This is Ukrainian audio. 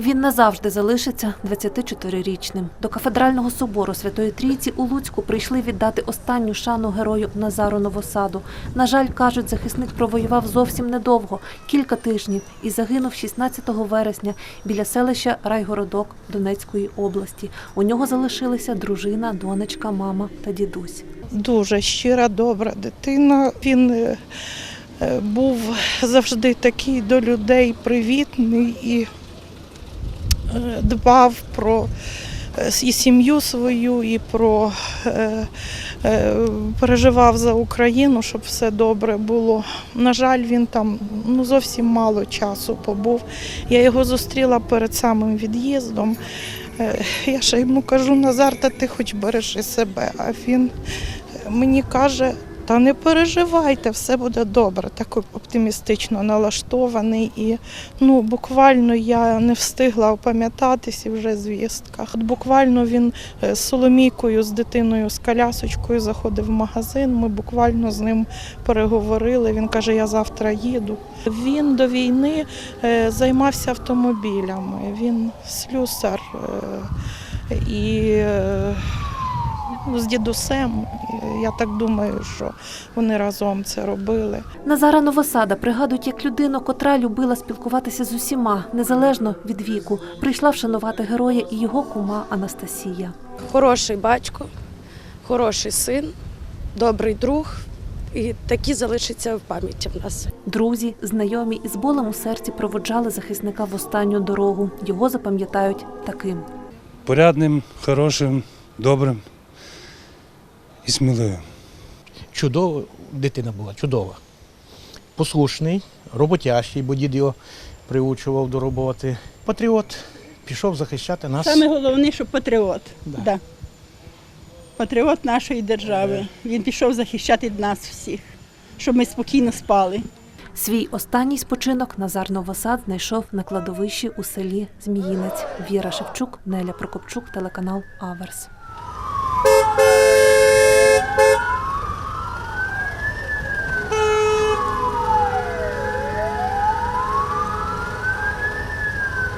Він назавжди залишиться 24-річним. До кафедрального собору Святої Трійці у Луцьку прийшли віддати останню шану герою Назару Новосаду. На жаль, кажуть, захисник провоював зовсім недовго, кілька тижнів, і загинув 16 вересня біля селища Райгородок Донецької області. У нього залишилися дружина, донечка, мама та дідусь. Дуже щира, добра дитина. Він е, е, був завжди такий до людей привітний і дбав про е, і сім'ю свою, і про е, е, переживав за Україну, щоб все добре було. На жаль, він там ну, зовсім мало часу побув. Я його зустріла перед самим від'їздом. Я ще йому кажу, Назар, та ти хоч бережи себе. А він мені каже, та не переживайте, все буде добре. Так оптимістично налаштований. І ну, буквально я не встигла опам'ятатись і вже звістках. От буквально він е, з Соломійкою, з дитиною, з колясочкою заходив в магазин. Ми буквально з ним переговорили. Він каже, я завтра їду. Він до війни е, займався автомобілями. Він слюсар е, і. З дідусем, я так думаю, що вони разом це робили. Назара Новосада пригадують як людину, котра любила спілкуватися з усіма, незалежно від віку. Прийшла вшанувати героя і його кума Анастасія. Хороший батько, хороший син, добрий друг. І такі залишаться в пам'яті в нас. Друзі, знайомі із болем у серці проводжали захисника в останню дорогу. Його запам'ятають таким. порядним, хорошим, добрим і сміливим. чудова дитина була, чудова. Послушний, роботящий, бо дід його приучував до роботи. Патріот пішов захищати нас. Саме головне, що патріот. Да. Да. Патріот нашої держави. Він пішов захищати нас всіх, щоб ми спокійно спали. Свій останній спочинок Назар Новосад знайшов на кладовищі у селі Зміїнець. Віра Шевчук, Неля Прокопчук, телеканал Аверс.